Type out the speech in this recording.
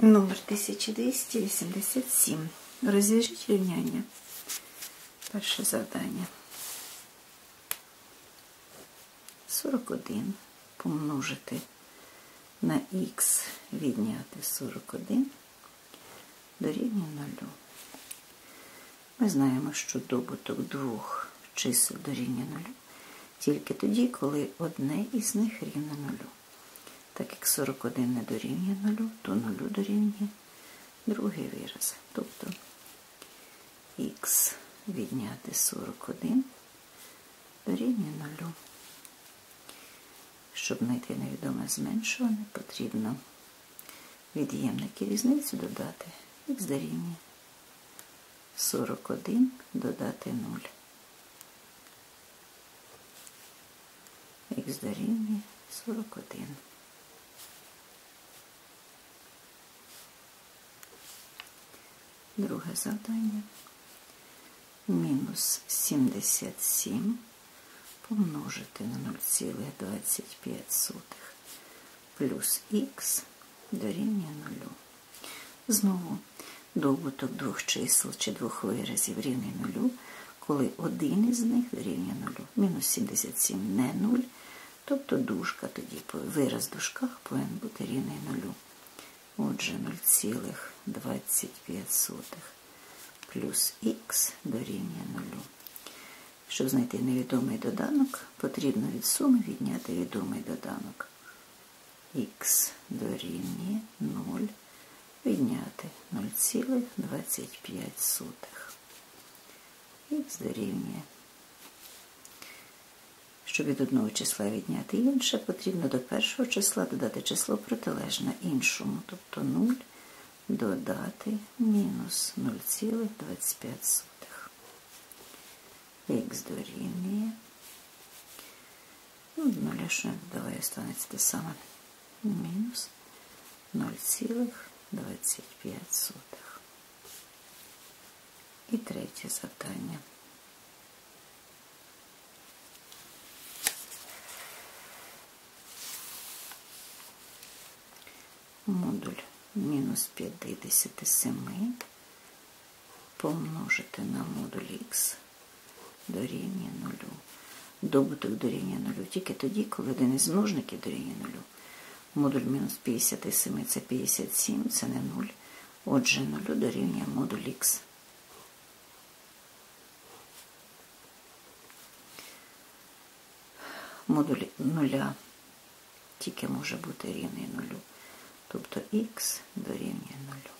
Номер 1287. Розв'яжіть рівняння. Перше завдання. 41 помножити на х відняти 41 дорівнює 0. Ми знаємо, що добуток двох чисел дорівнює 0 тільки тоді, коли одне із них рівне 0. Так як 41 не дорівнює 0, то 0 дорівнює другий вираз. Тобто х відняти 41 дорівнює 0. Щоб знайти невідоме зменшуване, потрібно від'ємники різницю додати х дорівнює 41 додати 0. Х дорівнює 41. Друге завдання. Мінус 77 помножити на 0,25 плюс х дорівнює 0. Знову добуток двох чисел чи двох виразів рівний 0, коли один із них дорівнює 0. Мінус 77 не 0, тобто дужка тоді, вираз в дужках повинен бути рівний 0. Отже, 0,25 плюс х дорівнює 0. Щоб знайти невідомий доданок, потрібно від суми відняти відомий доданок. х дорівнює 0, відняти 0,25. х дорівнює. Щоб від одного числа відняти інше, потрібно до першого числа додати число протилежне іншому, тобто 0 додати мінус 0,25. Х дорівнює. Ну, нуля, що давай останеться те саме. Мінус 0,25. І третє завдання. Модуль мінус 57 помножити на модуль х дорівнює 0. Добуток дорівнює 0 тільки тоді, коли один із множників дорівнює 0. Модуль мінус 57 це 57, це не 0. Отже, 0 дорівнює модуль х. Модуль 0 тільки може бути рівний 0 тобто х дорівнює 0.